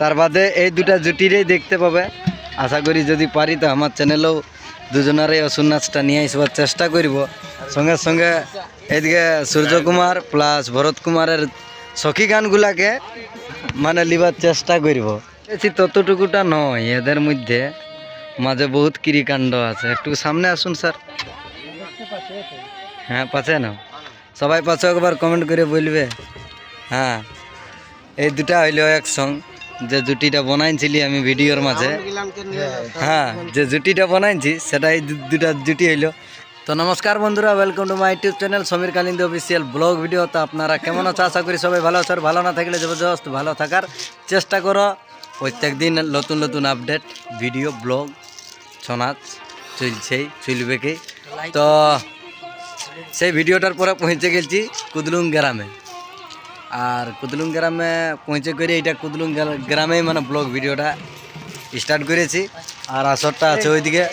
তার বাদে এই দুটা জুটিরেই দেখতে পাবে। আশা করি যদি পারি তো আমার চ্যানেলেও দুজনারই অসুর নাচটা নিয়ে আসবার চেষ্টা করব। সঙ্গে সঙ্গে এদিকে সূর্যকুমার প্লাস ভরত কুমারের সখী গানগুলাকে মানে লিবার চেষ্টা করব। বেশি ততটুকুটা নয়, এদের মধ্যে মাঝে বহুত কিরিকাণ্ড আছে। একটু সামনে আসুন স্যার। হ্যাঁ পাচ্ছে না সবাই পাশে একবার কমেন্ট করে বলবে। হ্যাঁ এই দুটা হইল এক সং যে জুটিটা বানাইছিলি আমি ভিডিওর মাঝে। হ্যাঁ যে জুটিটা বানাইছি, সেটাই দুটা জুটি হইল। তো নমস্কার বন্ধুরা welcome to my YouTube channel Samir Kalind official blog video তো আপনারা কেমন আছে? আশা করি সবাই ভালো আছে। আর ভালো না থাকলে জবরদস্ত ভালো থাকার চেষ্টা করো। প্রত্যেক দিন নতুন নতুন আপডেট ভিডিও ব্লগ ছনাচ চলছেই চলবে কি? তো সেই ভিডিওটার পরে পৌঁছে গেছি কুদলুং গ্রামে। আর কুদলুং গ্রামে পৌঁছে করে এটা কুদলুং গ্রা- গ্রামেই মানে ব্লগ ভিডিওটা স্টার্ট করেছি। আর আসরটা আছে ওইদিকে।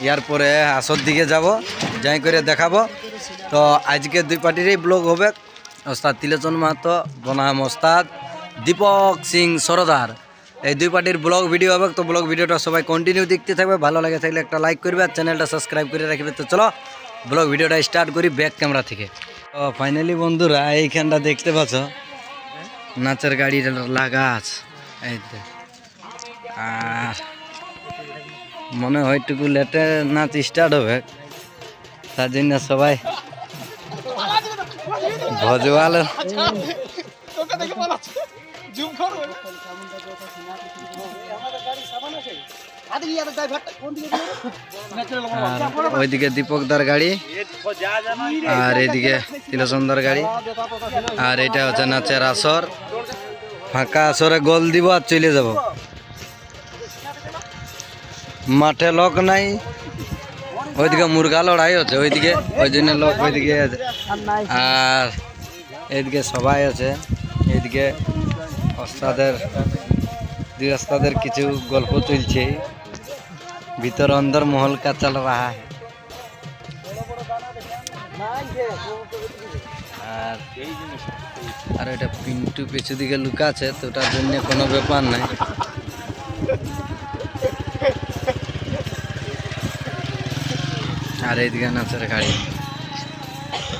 ইয়ার পরে আসর দিকে যাব, যাই করে দেখাবো। তো আজকে দুই পার্টিরই ব্লগ হবে। ওস্তাদ তিলোচন মাহাতো, বনাম ওস্তাদ, দীপক সিং সরদার। এই দুই পার্টির ব্লগ ভিডিও হবে। তো ব্লগ ভিডিওটা সবাই কন্টিনিউ দেখতে থাকবে। ভালো লাগে থাকলে একটা লাইক করবে আর চ্যানেলটা সাবস্ক্রাইব করে রাখবে। তো চলো ব্লগ ভিডিওটা স্টার্ট করি ব্যাক ক্যামেরা থেকে। তো ফাইনালি বন্ধুরা, এইখানটা দেখতে পাচ্ছ? নাচের গাড়ি লাগা আছে এই আর মনে হয় একটু লেটে নাচ স্টার্ট হবে। তার জন্য সবাই ভজওয়াল আর ওইদিকে দীপকদার গাড়ি, আর এইদিকে তিলচন্দার গাড়ি, আর এটা হচ্ছে নাচের আসর। ফাঁকা আসরে গোল দিব আর চলে যাব। মাঠে লোক নাই, ওইদিকে মুরগা লড়াই হচ্ছে, ওইদিকে ওই জন্য লোক ওইদিকে আর এইদিকে সবাই আছে এইদিকে ওস্তাদের, দুই ওস্তাদের কিছু গল্প চলছে ভিতর অন্দর মহল কা চল রাহা है আর আর এটা পিন্টু পেছু দিকে লুকা আছে তো ওটার জন্য কোনো ব্যাপার নাই। আর এইদিকে নাচের গাড়ি।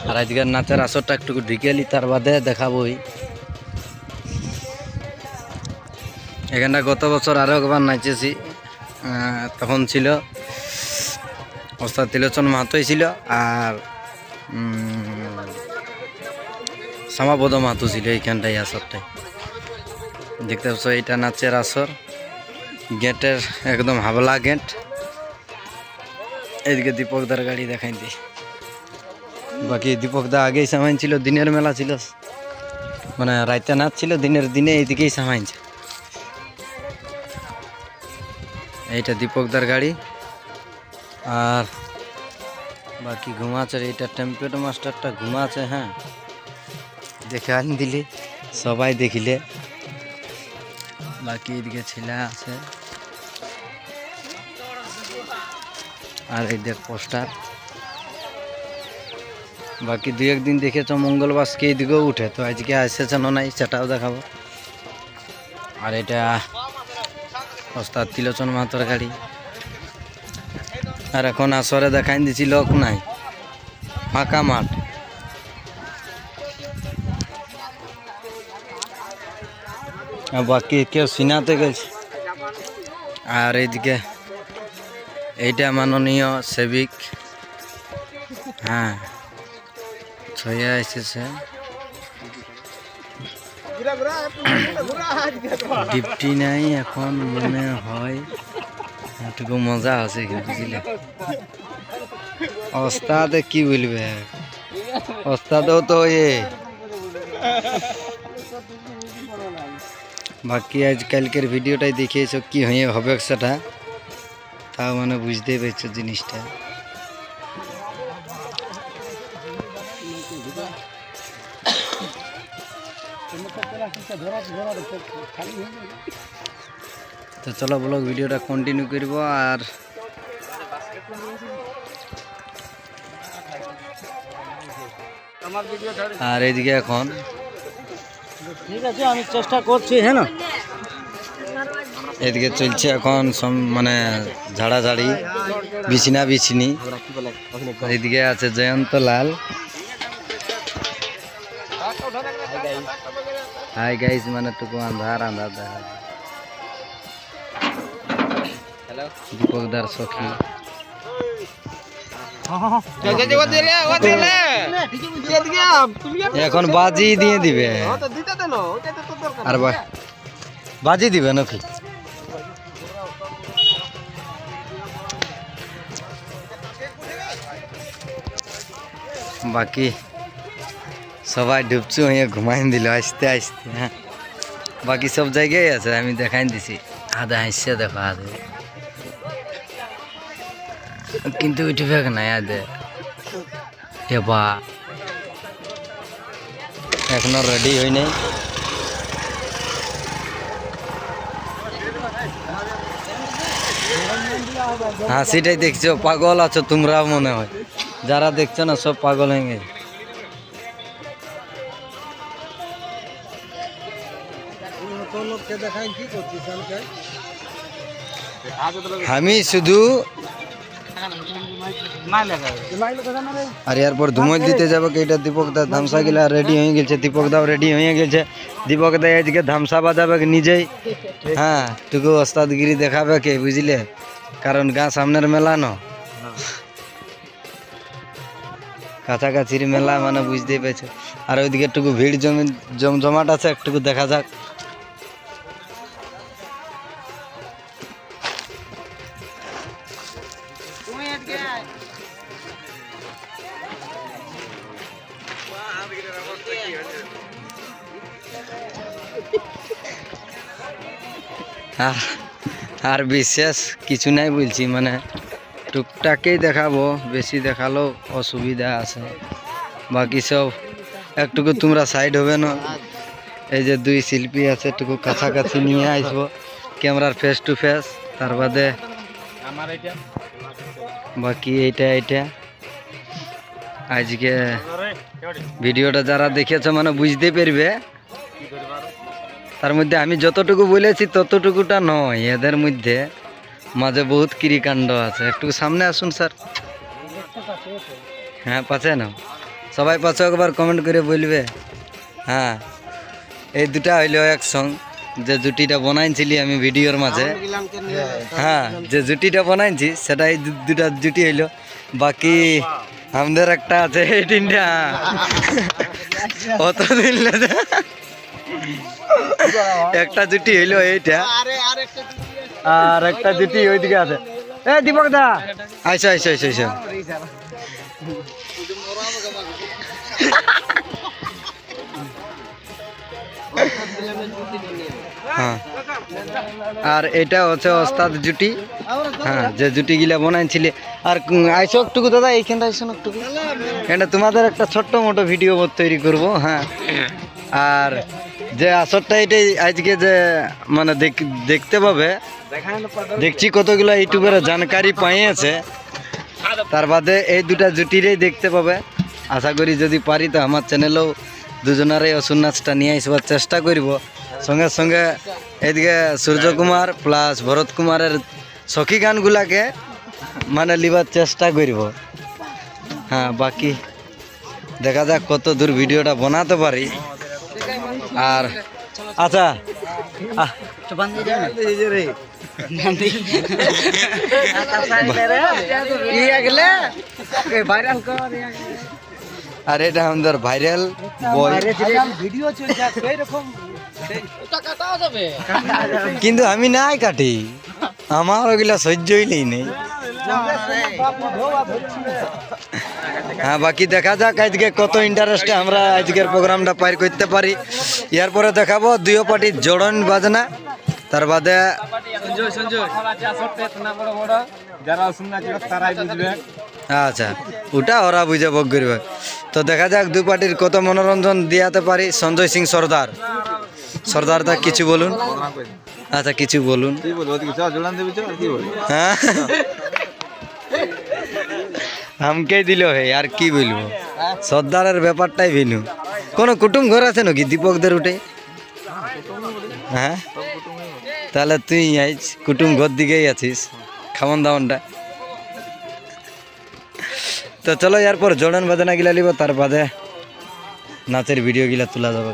আর এইদিকে নাচের আসরটা একটু ঢিকেলি তার বাদে দেখাবই। এখানটা গত বছর আরও একবার নাচেছি। তখন ছিল ওস্তাদ তিলোচন মাহাতোই ছিল আর উম, শ্যামাপদ মাহাতো ছিল এইখানটাই আসরটাই। দেখতে পাচ্ছ এইটা নাচের আসর। গেটের একদম হাবলা গেট। এদিকে দীপকদার গাড়ি দেখাই দি। বাকি দীপকদা আগেই সামাইন ছিল দিনের মেলা ছিল। মানে রাইতে নাচ ছিল দিনের দিনে এইদিকেই সামাইছে এইটা দীপকদার গাড়ি। আর বাকি ঘুমাচ্ছে, এইটা টেম্পেটো মাস্টারটা ঘুমাচ্ছে হ্যাঁ। দেখে আন দিলি, সবাই দেখিলে। বাকি এদিকে ছেলে আছে। আর এই দেখ পোস্টার। বাকি দু একদিন দেখেছ মঙ্গলবাসকে এদিকেও উঠে, তো আজকে এসেছে না নাই, সেটাও দেখাবো। আর এটা ওস্তাদ তিলোচন মাহাতর গাড়ি। আর এখন আসরে দেখাই দিছি লোক নাই। ফাঁকা মাঠ। বাকি কেউ সিনাতে গেছে। আর এইদিকে এইটা মাননীয় সেবিক। হ্যাঁ ছয়া এসেছে। ডিপটি নাই এখন, মনে হয় এটুকু মজা আছে বুঝলে? ওস্তাদে কি বলবে? ওস্তাদও তো এ। বাকি আজ কালকের ভিডিওটাই দেখিয়েছো কি হয়ে হবে সেটা? তাও মানে বুঝতেই পারছ জিনিসটা। তো চলো ব্লগ ভিডিওটা কন্টিনিউ করব আর আর এইদিকে এখন ঠিক আছে আমি চেষ্টা করছি হ্যাঁ না? এদিকে চলছে এখন মানে ঝাড়াঝাড়ি বিছিনা বিছিনি। এদিকে আছে জয়ন্ত লাল। হাই গাইস মানে টুকু আন্ধার আন্ধার দেখা দীপকদার সখী এখন বাজি দিয়ে দিবে আর বাজি দিবে নাকি বাকি সবাই ডুবছু হয়ে ঘুমাই দিল, আসতে আসতে হ্যাঁ। বাকি সব জায়গায় আছে, আমি দেখাই দিছি। আদা হাসছে, দেখো আদে কিন্তু উঠবে না আদে এবা এখনও রেডি হই নাই। হ্যাঁ সেটাই দেখছ, পাগল আছো তোমরাও মনে হয়। যারা দেখছ না, সব পাগল হয়ে গেছে। আমি শুধু আর এরপর ধুমল দিতে যাব এটা দীপক দা ধামসা গিলা রেডি হয়ে গেছে। দীপক দাও রেডি হয়ে গেছে। দীপক দা আজকে ধামসা বাজাবে নিজেই? হ্যাঁ টুকু ওস্তাদগিরি দেখাবে কে, বুঝলে? কারণ গা সামনের মেলা ন। কাছাকাছির মেলা মানে বুঝতেই পেরেছ। আর ওইদিকে একটুকু ভিড় জমি জমজমাট আছে, একটুকু দেখা যাক। আর আর বিশেষ কিছু নাই বলছি মানে টুকটাকেই দেখাবো বেশি দেখালেও অসুবিধা আছে। বাকি সব একটুকু তোমরা সাইড হবে না। এই যে দুই শিল্পী আছে একটুকু কাছাকাছি নিয়ে আসব ক্যামেরার ফেস টু ফেস তার বাদে বাকি এইটা এইটা। আজকে ভিডিওটা যারা দেখেছ মানে বুঝতে পারবে তার মধ্যে আমি যতটুকু বলেছি ততটুকুটা নয় এদের মধ্যে মাঝে বহুত কিরিকাণ্ড আছে। একটু সামনে আসুন স্যার। হ্যাঁ পাচ্ছে না সবাই পাশে একবার কমেন্ট করে বলবে। হ্যাঁ এই দুটা হইল এক সং। যে জুটিটা বানাইছিলি আমি ভিডিওর মাঝে। হ্যাঁ যে জুটিটা বানাইছি সেটা এই দুটা জুটি হইল। বাকি আমাদের একটা আছে এই তিনটা। অত দিন লেগে। একটা জুটি হইল এইটা। আর একটা জুটি ওইদিকে আছে। এ দীপক দা। আইসো আইসো আইসো আইসো। হ্যাঁ। আর এটা হচ্ছে ওস্তাদ জুটি। হ্যাঁ যে জুটি গিলা বানাইছিলে। আর আইসো একটুকু দাদা এইখানটা আইসো একটুকু। এটা তোমাদের একটা ছোট্ট মোটো ভিডিও তৈরি করব হ্যাঁ। আর যে আসরটা এটাই আজকে যে মানে দেখ- দেখতে পাবে। দেখছি কতগুলো ইউটিউবের জানকারি পাইয়েছে। তার বাদে এই দুটা জুটিরেই দেখতে পাবে। আশা করি যদি পারি তো আমার চ্যানেলেও দুজনারই অসুর নাচটা নিয়ে আসবার চেষ্টা করব। সঙ্গে সঙ্গে এদিকে সূর্যকুমার প্লাস ভরত কুমারের সখী গানগুলাকে মানে লিবার চেষ্টা করব। হ্যাঁ বাকি দেখা যাক কত দূর ভিডিওটা বানাতে পারি। আর আচ্ছা আর এটা আমাদের ভাইরাল কিন্তু আমি নাই কাটি। আমার ওগুলা সহ্যই নেই। হ্যাঁ বাকি দেখা যাক। আজকে কত ইন্টারেস্টে আমরা আজকের প্রোগ্রামটা পার করতে পারি। এরপরে দেখাবো দুই পার্টির জড়ন বাজনা। তার বাদে যারা শুননা তারাই বুঝবে। আচ্ছা ওটা ওরা বুঝে ভোগ করবে। তো দেখা যাক দুই পার্টির কত মনোরঞ্জন দিয়াতে পারি। সঞ্জয় সিং সর্দার। সর্দার দা কিছু বলুন। আচ্ছা কিছু বলুন। কি বলব? কিছু জোড়ান দেবি কি বলব? হ্যাঁ। আমকেই দিল হে, আর কি বলব? সর্দারের ব্যাপারটাই ভিনু কোনো কুটুম ঘর আছে নাকি দীপকদের উঠে? হ্যাঁ? তাহলে তুই আইস কুটুম ঘর দিকেই আছিস, খাওয়ান দাওয়ানটা। তো চলো এরপর জোড়ন বাজনা গিলা লিব, তার বাদে নাচের ভিডিও গিলা তোলা যাবে।